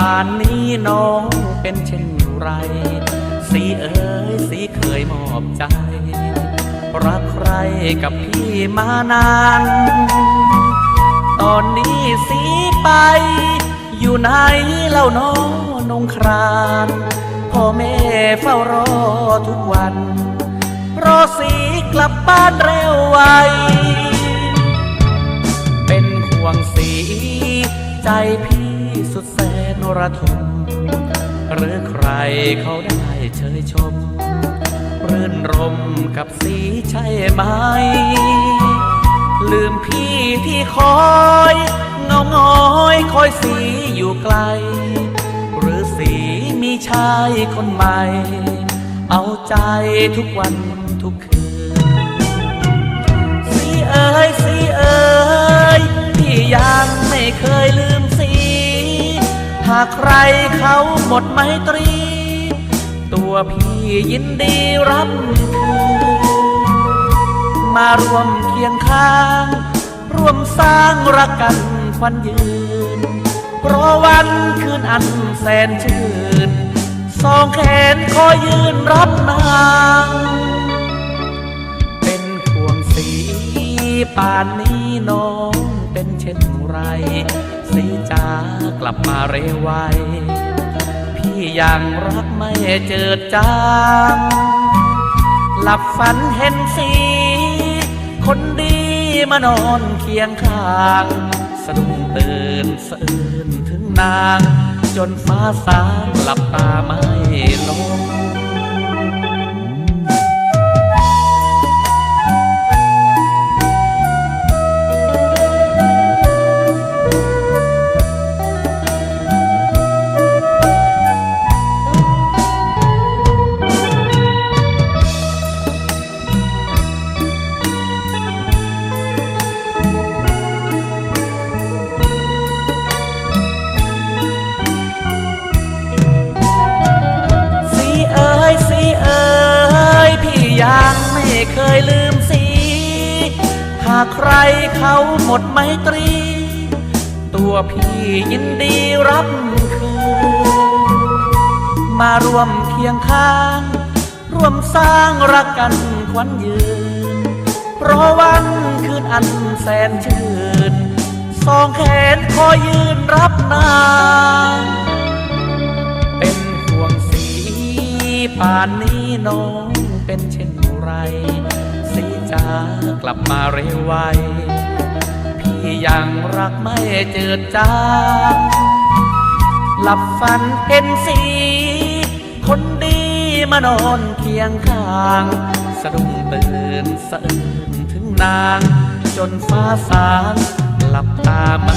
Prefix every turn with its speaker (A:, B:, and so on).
A: ป่านนี้น้องเป็นเช่นไร สีเอ๋ยสีเคยมอบใจ รักใครกับพี่มานาน ตอนนี้สีไป อยู่ไหนเล่าน้องนงครานพ่อแม่เฝ้ารอทุกวันรอสีกลับบ้านเร็วไว เป็นห่วงสีใจพี่ ระทมหรือใครเขาได้เชยชม รื่นรมกับสีใช่ไหม ลืมพี่ที่คอยเงาง้อยคอยสีอยู่ไกล หรือสีมีชายคนใหม่ เอาใจทุกวันทุกคืน สีเอ๋ยากใครเขาหมดไมตรี ตัวพี่ยินดีรับคืนมารวมเคียงข้าง ร่วมสร้างรักกันควันยืน เพราะวันคืนอันแสนชื่น สองแขนคอยยืนรับนาง เป็นห่วงสีป่านนี้ เช่นไรสีจากลับมาเร็วไวพี่ยังรักไม่เจิดจางหลับฝันเห็นสี คนดีมานอนเคียงข้างสะดุ้งตื่นสะอื้นถึงนาง จนฟ้าสางหลับตาไม่ลง ยังไม่เคยลืมสี หากใครเขาหมดไมตรี ตัวพี่ยินดีรับคืน มารวมเคียงข้าง ร่วมสร้างรักกันควันยืน เพราะวันคืนอันแสนชื่น สองแขนคอยยืนรับนา จากลับมาเร็วไวพี่ยังรักไม่เจิดจางหลับฝันเห็นสี คนดีมานอนเคียงข้าง สะดุ้งตื่นสะอื้นถึงนาง จนฟ้าสางหลับตามา